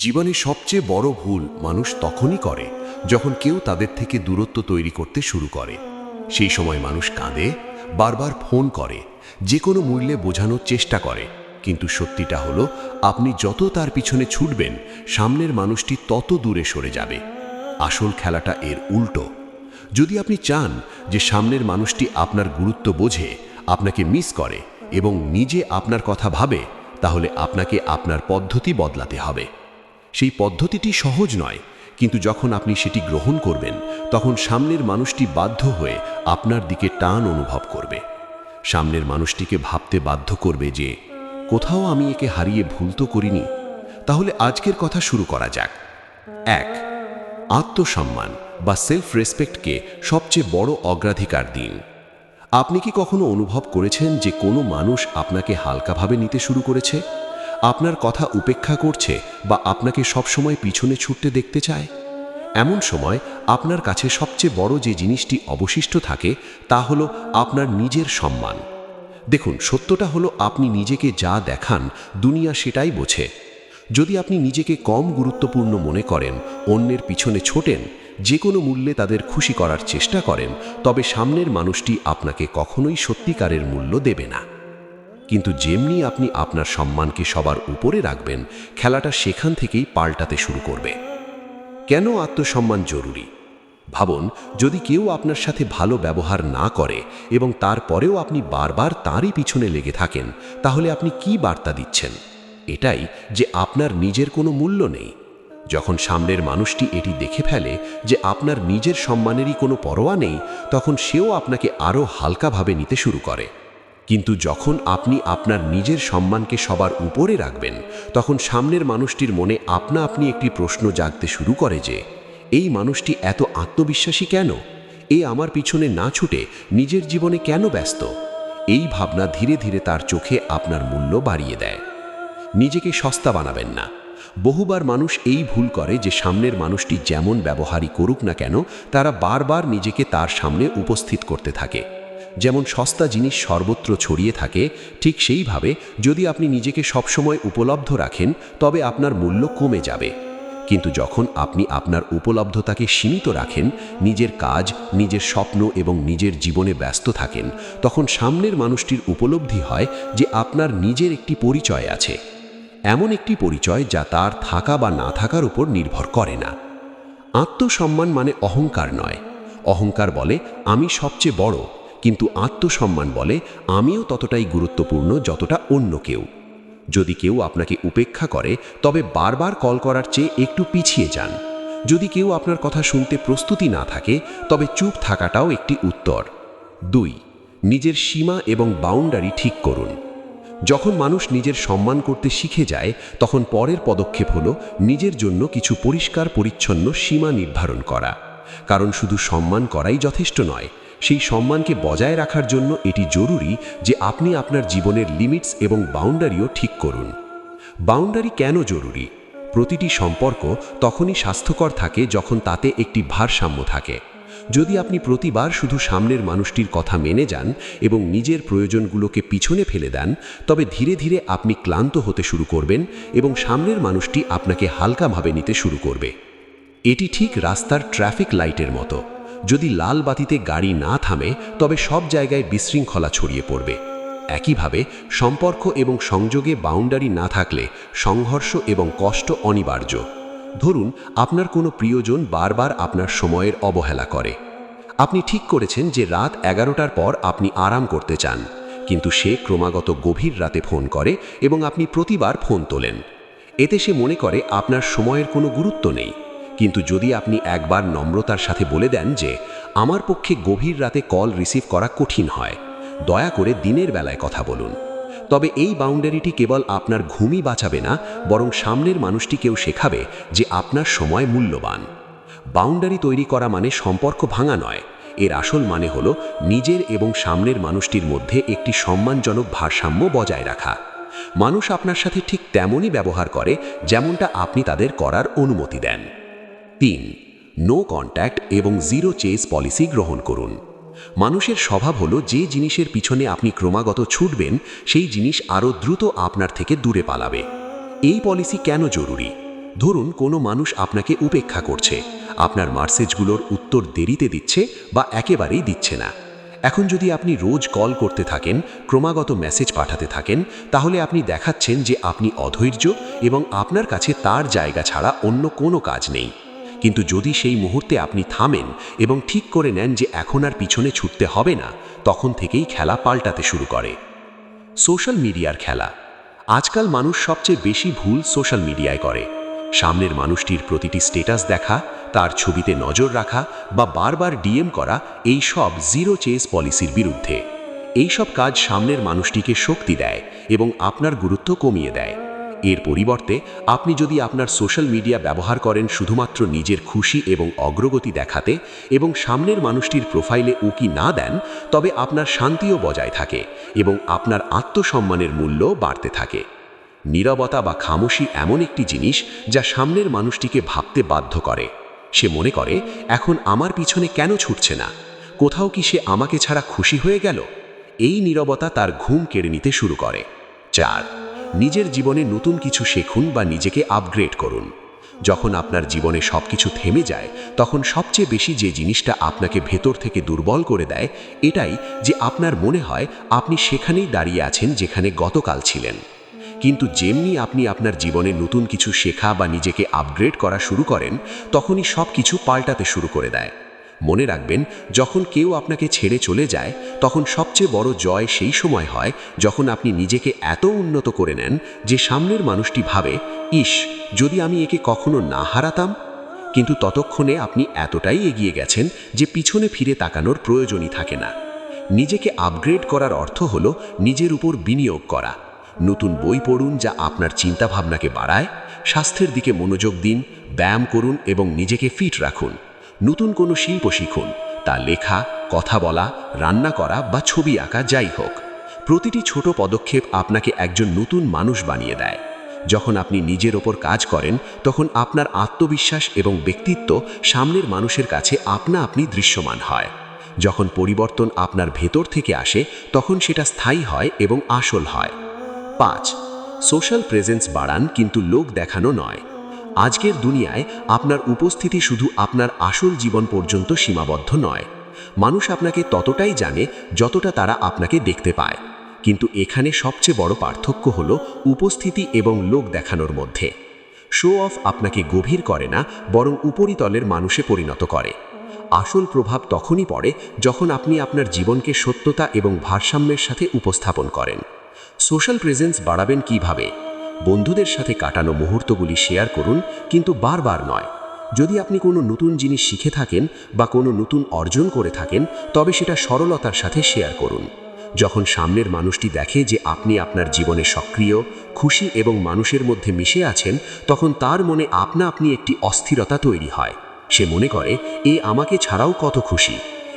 জীবনে সবচেয়ে বড় ভুল মানুষ তখনই করে যখন কেউ তাদের থেকে দূরত্ব তৈরি করতে শুরু করে। সেই সময় মানুষ কাঁদে, বারবার ফোন করে যে কোনো মূল্যে বোঝানোর চেষ্টা করে। কিন্তু সত্যিটা হলো, আপনি যত তার পিছনে ছুটবেন, সামনের মানুষটি তত দূরে সরে যাবে। আসল খেলাটা এর উল্টো। যদি আপনি চান যে সামনের মানুষটি আপনার গুরুত্ব বোঝে, আপনাকে মিস করে এবং নিজে আপনার কথা ভাবে, তাহলে আপনাকে আপনার পদ্ধতি বদলাতে হবে। সেই পদ্ধতিটি সহজ নয়, কিন্তু যখন আপনি সেটি গ্রহণ করবেন, তখন সামনের মানুষটি বাধ্য হয়ে আপনার দিকে টান অনুভব করবে। সামনের মানুষটিকে ভাবতে বাধ্য করবে যে, কোথাও আমি একে হারিয়ে ভুল তো করিনি, তাহলে আজকের কথা শুরু করা যাক। এক, আত্মসম্মান বা সেলফ রেসপেক্টকে সবচেয়ে বড় অগ্রাধিকার দিন। আপনি কি কখনো অনুভব করেছেন যে কোনো মানুষ আপনাকে হালকাভাবে নিতে শুরু করেছে? আপনার কথা উপেক্ষা করছে বা আপনাকে সবসময় পিছনে ছুটতে দেখতে চায়? এমন সময় আপনার কাছে সবচেয়ে বড় যে জিনিসটি অবশিষ্ট থাকে, তা হলো আপনার নিজের সম্মান। দেখুন, সত্যটা হলো আপনি নিজেকে যা দেখান, দুনিয়া সেটাই বোঝে। যদি আপনি নিজেকে কম গুরুত্বপূর্ণ মনে করেন, অন্যের পিছনে ছোটেন যে কোনো মূল্যে তাদের খুশি করার চেষ্টা করেন, তবে সামনের মানুষটি আপনাকে কখনোই সত্যিকারের মূল্য দেবে না। কিন্তু যেমনি আপনি আপনার সম্মানকে সবার উপরে রাখবেন, খেলাটা সেখান থেকেই পাল্টাতে শুরু করবে। কেন আত্মসম্মান জরুরি? ভাবুন, যদি কেউ আপনার সাথে ভালো ব্যবহার না করে এবং তারপরেও আপনি বারবার তারই পিছনে লেগে থাকেন, তাহলে আপনি কি বার্তা দিচ্ছেন? এটাই যে আপনার নিজের কোনো মূল্য নেই। যখন সামনের মানুষটি এটি দেখে ফেলে যে আপনার নিজের সম্মানেরই কোনো পরোয়া নেই, তখন সেও আপনাকে আরও হালকাভাবে নিতে শুরু করে। কিন্তু যখন আপনি আপনার নিজের সম্মানকে সবার উপরে রাখবেন, তখন সামনের মানুষটির মনে আপনা আপনি একটি প্রশ্ন জাগতে শুরু করে যে, এই মানুষটি এত আত্মবিশ্বাসী কেন? এ আমার পিছনে না ছুটে নিজের জীবনে কেন ব্যস্ত? এই ভাবনা ধীরে ধীরে তার চোখে আপনার মূল্য বাড়িয়ে দেয়। নিজেকে সস্তা বানাবেন না। বহুবার মানুষ এই ভুল করে যে সামনের মানুষটি যেমন ব্যবহারই করুক না কেন, তারা বারবার নিজেকে তার সামনে উপস্থিত করতে থাকে। যেমন সস্তা জিনিস সর্বত্র ছড়িয়ে থাকে, ঠিক সেইভাবে যদি আপনি নিজেকে সবসময় উপলব্ধ রাখেন, তবে আপনার মূল্য কমে যাবে। কিন্তু যখন আপনি আপনার উপলব্ধতাকে সীমিত রাখেন, নিজের কাজ, নিজের স্বপ্ন এবং নিজের জীবনে ব্যস্ত থাকেন, তখন সামনের মানুষটির উপলব্ধি হয় যে আপনার নিজের একটি পরিচয় আছে। এমন একটি পরিচয় যা তার থাকা বা না থাকার উপর নির্ভর করে না। আত্মসম্মান মানে অহংকার নয়। অহংকার বলে, আমি সবচেয়ে বড়। কিন্তু আত্মসম্মান বলে, আমিও ততটাই গুরুত্বপূর্ণ যতটা অন্য কেউ। যদি কেউ আপনাকে উপেক্ষা করে, তবে বারবার কল করার চেয়ে একটু পিছিয়ে যান। যদি কেউ আপনার কথা শুনতে প্রস্তুতি না থাকে, তবে চুপ থাকাটাও একটি উত্তর। দুই, নিজের সীমা এবং বাউন্ডারি ঠিক করুন। যখন মানুষ নিজের সম্মান করতে শিখে যায়, তখন পরের পদক্ষেপ হলো নিজের জন্য কিছু পরিষ্কার পরিচ্ছন্ন সীমা নির্ধারণ করা। কারণ শুধু সম্মান করাই যথেষ্ট নয় সেই সম্মানকে বজায় রাখার জন্য এটি জরুরি যে আপনি আপনার জীবনের লিমিটস এবং বাউন্ডারিও ঠিক করুন। বাউন্ডারি কেন জরুরি? প্রতিটি সম্পর্ক তখনই স্বাস্থ্যকর থাকে যখন তাতে একটি ভারসাম্য থাকে। যদি আপনি প্রতিবার শুধু সামনের মানুষটির কথা মেনে যান এবং নিজের প্রয়োজনগুলোকে পিছনে ফেলে দেন, তবে ধীরে ধীরে আপনি ক্লান্ত হতে শুরু করবেন এবং সামনের মানুষটি আপনাকে হালকাভাবে নিতে শুরু করবে। এটি ঠিক রাস্তার ট্রাফিক লাইটের মতো। যদি লাল বাতিতে গাড়ি না থামে, তবে সব জায়গায় বিশৃঙ্খলা ছড়িয়ে পড়বে। একইভাবে, সম্পর্ক এবং সংযোগে বাউন্ডারি না থাকলে সংঘর্ষ এবং কষ্ট অনিবার্য। ধরুন, আপনার কোনো প্রিয়জন বারবার আপনার সময়ের অবহেলা করে। আপনি ঠিক করেছেন যে রাত এগারোটার পর আপনি আরাম করতে চান, কিন্তু সে ক্রমাগত গভীর রাতে ফোন করে এবং আপনি প্রতিবার ফোন তোলেন। এতে সে মনে করে আপনার সময়ের কোনো গুরুত্ব নেই। কিন্তু যদি আপনি একবার নম্রতার সাথে বলে দেন যে, আমার পক্ষে গভীর রাতে কল রিসিভ করা কঠিন হয়, দয়া করে দিনের বেলায় কথা বলুন। তবে এই বাউন্ডারিটি কেবল আপনার ঘুমই বাঁচাবে না, বরং সামনের মানুষটিকেও শেখাবে যে আপনার সময় মূল্যবান। বাউন্ডারি তৈরি করা মানে সম্পর্ক ভাঙা নয়। এর আসল মানে হল নিজের এবং সামনের মানুষটির মধ্যে একটি সম্মানজনক ভারসাম্য বজায় রাখা। মানুষ আপনার সাথে ঠিক তেমনই ব্যবহার করে, যেমনটা আপনি তাদের করার অনুমতি দেন। তিন নো কন্ট্যাক্ট এবং জিরো চেস পলিসি গ্রহণ করুন। মানুষের স্বভাব হলো যে জিনিসের পিছনে আপনি ক্রমাগত ছুটবেন, সেই জিনিস আরও দ্রুত আপনার থেকে দূরে পালাবে। এই পলিসি কেন জরুরি? ধরুন কোনো মানুষ আপনাকে উপেক্ষা করছে, আপনার মার্সেজগুলোর উত্তর দেরিতে দিচ্ছে বা একেবারেই দিচ্ছে না। এখন যদি আপনি রোজ কল করতে থাকেন, ক্রমাগত মেসেজ পাঠাতে থাকেন, তাহলে আপনি দেখাচ্ছেন যে আপনি অধৈর্য এবং আপনার কাছে তার জায়গা ছাড়া অন্য কোনো কাজ নেই। কিন্তু যদি সেই মুহূর্তে আপনি থামেন এবং ঠিক করে নেন যে এখন আর পিছনে ছুটতে হবে না, তখন থেকেই খেলা পাল্টাতে শুরু করে। সোশ্যাল মিডিয়ার খেলা। আজকাল মানুষ সবচেয়ে বেশি ভুল সোশ্যাল মিডিয়ায় করে। সামনের মানুষটির প্রতিটি স্টেটাস দেখা, তার ছবিতে নজর রাখা বা বারবার ডিএম করা এই সব জিরো চেস পলিসির বিরুদ্ধে। এই সব কাজ সামনের মানুষটিকে শক্তি দেয় এবং আপনার গুরুত্ব কমিয়ে দেয়। এর পরিবর্তে, আপনি যদি আপনার সোশ্যাল মিডিয়া ব্যবহার করেন শুধুমাত্র নিজের খুশি এবং অগ্রগতি দেখাতে এবং সামনের মানুষটির প্রোফাইলে উকি না দেন, তবে আপনার শান্তিও বজায় থাকে এবং আপনার আত্মসম্মানের মূল্য বাড়তে থাকে। নীরবতা বা খামোশি এমন একটি জিনিস যা সামনের মানুষটিকে ভাবতে বাধ্য করে। সে মনে করে, এখন আমার পিছনে কেন ছুটছে না? কোথাও কি সে আমাকে ছাড়া খুশি হয়ে গেল? এই নীরবতা তার ঘুম কেড়ে নিতে শুরু করে। চার নিজের জীবনে নতুন কিছু শেখুন বা নিজেকে আপগ্রেড করুন। যখন আপনার জীবনে সব কিছু থেমে যায়, তখন সবচেয়ে বেশি যে জিনিসটা আপনাকে ভেতর থেকে দুর্বল করে দেয়, এটাই যে আপনার মনে হয় আপনি সেখানেই দাঁড়িয়ে আছেন যেখানে গতকাল ছিলেন। কিন্তু যেমনি আপনি আপনার জীবনে নতুন কিছু শেখা বা নিজেকে আপগ্রেড করা শুরু করেন, তখনই সব কিছু পাল্টাতে শুরু করে দেয়। মনে রাখবেন, যখন কেউ আপনাকে ছেড়ে চলে যায়, তখন সবচেয়ে বড় জয় সেই সময় হয় যখন আপনি নিজেকে এত উন্নত করে নেন যে সামনের মানুষটি ভাবে, ইস, যদি আমি একে কখনো না হারাতাম? কিন্তু ততক্ষণে আপনি এতটাই এগিয়ে গেছেন যে পিছনে ফিরে তাকানোর প্রয়োজনই থাকে না। নিজেকে আপগ্রেড করার অর্থ হল নিজের উপর বিনিয়োগ করা। নতুন বই পড়ুন যা আপনার চিন্তাভাবনাকে বাড়ায়, স্বাস্থ্যের দিকে মনোযোগ দিন, ব্যায়াম করুন এবং নিজেকে ফিট রাখুন। নতুন কোনো শিল্প শিখুন। তা লেখা, কথা বলা, রান্না করা বা ছবি আঁকা যাই হোক। প্রতিটি ছোট পদক্ষেপ আপনাকে একজন নতুন মানুষ বানিয়ে দেয়। যখন আপনি নিজের ওপর কাজ করেন, তখন আপনার আত্মবিশ্বাস এবং ব্যক্তিত্ব সামনের মানুষের কাছে আপনা আপনি দৃশ্যমান হয়। যখন পরিবর্তন আপনার ভেতর থেকে আসে, তখন সেটা স্থায়ী হয় এবং আসল হয়। পাঁচ, সোশ্যাল প্রেজেন্স বাড়ান কিন্তু লোক দেখানো নয়। আজকের দুনিয়ায় আপনার উপস্থিতি শুধু আপনার আসল জীবন পর্যন্ত সীমাবদ্ধ নয়। মানুষ আপনাকে ততটাই জানে যতটা তারা আপনাকে দেখতে পায়। কিন্তু এখানে সবচেয়ে বড় পার্থক্য হল উপস্থিতি এবং লোক দেখানোর মধ্যে। শো অফ আপনাকে গভীর করে না, বরং উপরিতলের মানুষে পরিণত করে। আসল প্রভাব তখনই পড়ে যখন আপনি আপনার জীবনকে সত্যতা এবং ভারসাম্যের সাথে উপস্থাপন করেন। সোশ্যাল প্রেজেন্স বাড়াবেন কীভাবে? বন্ধুদের সাথে কাটানো মুহূর্তগুলি শেয়ার করুন, কিন্তু বারবার নয়। যদি আপনি কোনো নতুন জিনিস শিখে থাকেন বা কোনো নতুন অর্জন করে থাকেন, তবে সেটা সরলতার সাথে শেয়ার করুন। যখন সামনের মানুষটি দেখে যে আপনি আপনার জীবনে সক্রিয়, খুশি এবং মানুষের মধ্যে মিশে আছেন, তখন তার মনে আপনা আপনি একটি অস্থিরতা তৈরি হয়। সে মনে করে, এ আমাকে ছাড়াও কত খুশি।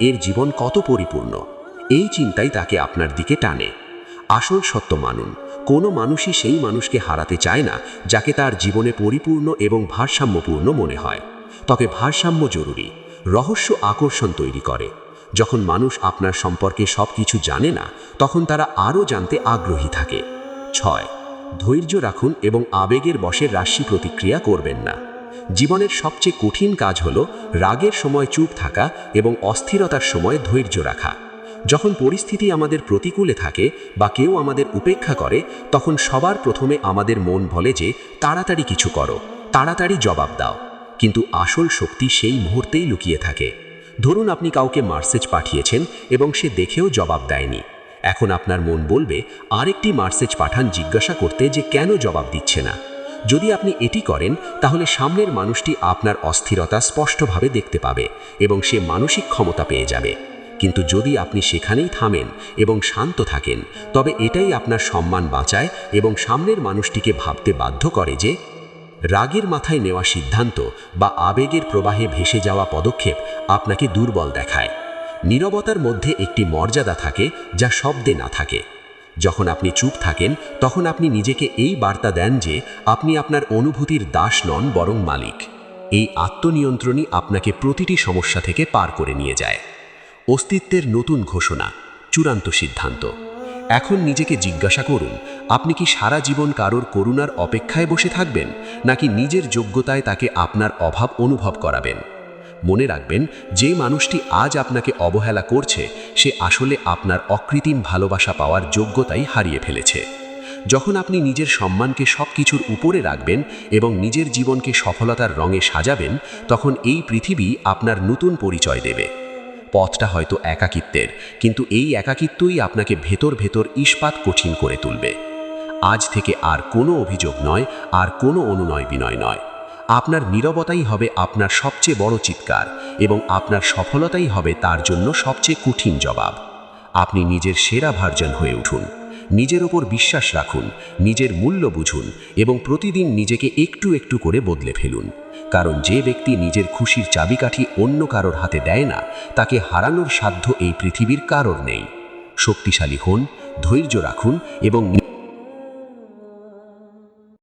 এর জীবন কত পরিপূর্ণ। এই চিন্তাই তাকে আপনার দিকে টানে। আসল সত্য মানুন। কোনো মানুষই সেই মানুষকে হারাতে চায় না, যাকে তার জীবনে পরিপূর্ণ এবং ভারসাম্যপূর্ণ মনে হয়। তবে ভারসাম্য জরুরি, রহস্য আকর্ষণ তৈরি করে। যখন মানুষ আপনার সম্পর্কে সব কিছু জানে না, তখন তারা আরও জানতে আগ্রহী থাকে। ছয়, ধৈর্য রাখুন এবং আবেগের বসে রাশি প্রতিক্রিয়া করবেন না। জীবনের সবচেয়ে কঠিন কাজ হল রাগের সময় চুপ থাকা এবং অস্থিরতার সময় ধৈর্য রাখা। যখন পরিস্থিতি আমাদের প্রতিকূলে থাকে বা কেউ আমাদের উপেক্ষা করে, তখন সবার প্রথমে আমাদের মন বলে যে, তাড়াতাড়ি কিছু করো, তাড়াতাড়ি জবাব দাও। কিন্তু আসল শক্তি সেই মুহূর্তেই লুকিয়ে থাকে। ধরুন আপনি কাউকে মার্সেজ পাঠিয়েছেন এবং সে দেখেও জবাব দেয়নি। এখন আপনার মন বলবে, আরেকটি মার্সেজ পাঠান জিজ্ঞাসা করতে যে কেন জবাব দিচ্ছে না। যদি আপনি এটি করেন, তাহলে সামনের মানুষটি আপনার অস্থিরতা স্পষ্টভাবে দেখতে পাবে এবং সে মানসিক ক্ষমতা পেয়ে যাবে। কিন্তু যদি আপনি সেখানেই থামেন এবং শান্ত থাকেন, তবে এটাই আপনার সম্মান বাঁচায় এবং সামনের মানুষটিকে ভাবতে বাধ্য করে যে, রাগের মাথায় নেওয়া সিদ্ধান্ত বা আবেগের প্রবাহে ভেসে যাওয়া পদক্ষেপ আপনাকে দুর্বল দেখায়। নীরবতার মধ্যে একটি মর্যাদা থাকে যা শব্দে না থাকে। যখন আপনি চুপ থাকেন, তখন আপনি নিজেকে এই বার্তা দেন যে, আপনি আপনার অনুভূতির দাস নন বরং মালিক। এই আত্মনিয়ন্ত্রণই আপনাকে প্রতিটি সমস্যা থেকে পার করে নিয়ে যায়। অস্তিত্বের নতুন ঘোষণা, চূড়ান্ত সিদ্ধান্ত। এখন নিজেকে জিজ্ঞাসা করুন, আপনি কি সারা জীবন কারোর করুণার অপেক্ষায় বসে থাকবেন, নাকি নিজের যোগ্যতায় তাকে আপনার অভাব অনুভব করাবেন? মনে রাখবেন, যে মানুষটি আজ আপনাকে অবহেলা করছে, সে আসলে আপনার অকৃত্রিম ভালোবাসা পাওয়ার যোগ্যতাই হারিয়ে ফেলেছে। যখন আপনি নিজের সম্মানকে সব কিছুর উপরে রাখবেন এবং নিজের জীবনকে সফলতার রঙে সাজাবেন, তখন এই পৃথিবী আপনার নতুন পরিচয় দেবে। পথটা হয়তো একাকিত্বের, কিন্তু এই একাকিত্বই আপনাকে ভেতর ভেতর ইস্পাত কঠিন করে তুলবে। আজ থেকে আর কোনো অভিযোগ নয়, আর কোনো অনুনয় বিনয় নয়। আপনার নিরবতাই হবে আপনার সবচেয়ে বড় চিৎকার, এবং আপনার সফলতাই হবে তার জন্য সবচেয়ে কঠিন জবাব। আপনি নিজের সেরা ভার্জন হয়ে উঠুন। নিজের ওপর বিশ্বাস রাখুন, নিজের মূল্য বুঝুন এবং প্রতিদিন নিজেকে একটু একটু করে বদলে ফেলুন। কারণ যে ব্যক্তি নিজের খুশির চাবিকাঠি অন্য কারোর হাতে দেয় না, তাকে হারানোর সাধ্য এই পৃথিবীর কারোর নেই। শক্তিশালী হন, ধৈর্য রাখুন এবং